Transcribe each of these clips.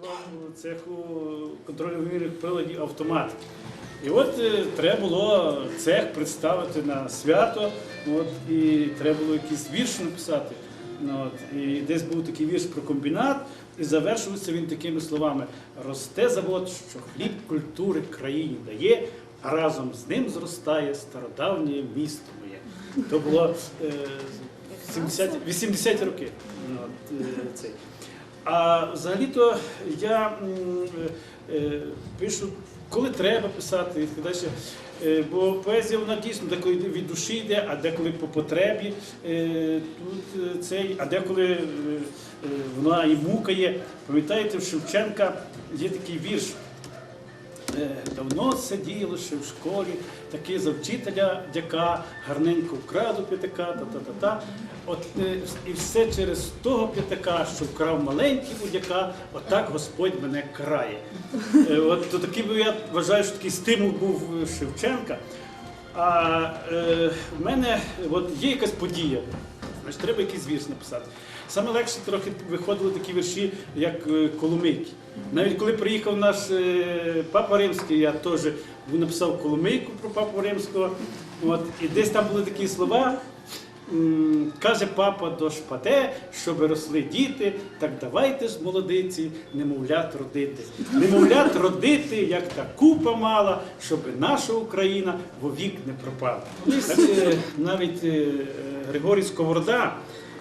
працював у цеху контрольно-вимірних приладів автомат. І от е, треба було цех представити на свято, от, і треба було якийсь вірш написати. Ну, от, і десь був такий вірш про комбінат, і завершувався він такими словами: росте завод, що хліб культури країні дає, а разом з ним зростає стародавнє місто моє. То було е, 70, 80 років. От, е, цей. А взагалі-то я е, е, пишу, коли треба писати і далі. Е, Бо поезія вона дійсно деколи від душі йде, а деколи по потребі тут цей, а деколи вона і мукає. Пам'ятаєте, в Шевченка є такий вірш. Е, Давно сиділо ще в школі, таки за вчителя дяка, гарненько вкраду п'ятака, та-та-та-та. От е, і все через того п'ятака, що вкрав маленький у дяка, отак Господь мене карає. Е, От то такий би я вважаю, що такий стимул був Шевченка. А е, в мене от є якась подія, значить треба якийсь вірш написати. Саме легше трохи виходили такі вірші, як е, Коломийки. Навіть коли приїхав наш е, папа Римський, я теж написав Коломийку про папу Римського. От, і десь там були такі слова. Каже папа до шпаде, щоб росли діти, так давайте ж, молодиці, немовлят родити. Немовлят родити, як та купа мала, щоб наша Україна вовік не пропала. Так, е, навіть е, Григорій Сковорода,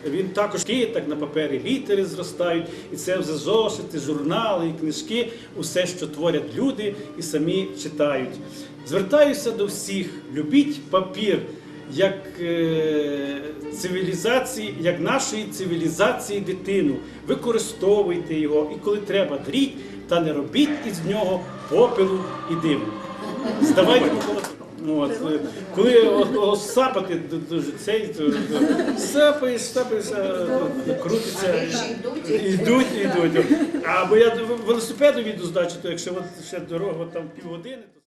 він також так на папері літери зростають, і це вже зошити, журнали і книжки, усе, що творять люди і самі читають. Звертаюся до всіх, любіть папір як е, цивілізації, як нашої цивілізації дитину. Використовуйте його, і коли треба, дріть, та не робіть із нього попелу і диму. Здавайте От, е, коли сапати дуже цей, сапаєш, сапаєш, е, крутиться. Йдуть, йдуть. А бо я велосипедом віду здачу, то якщо от ще дорога там півгодини, то.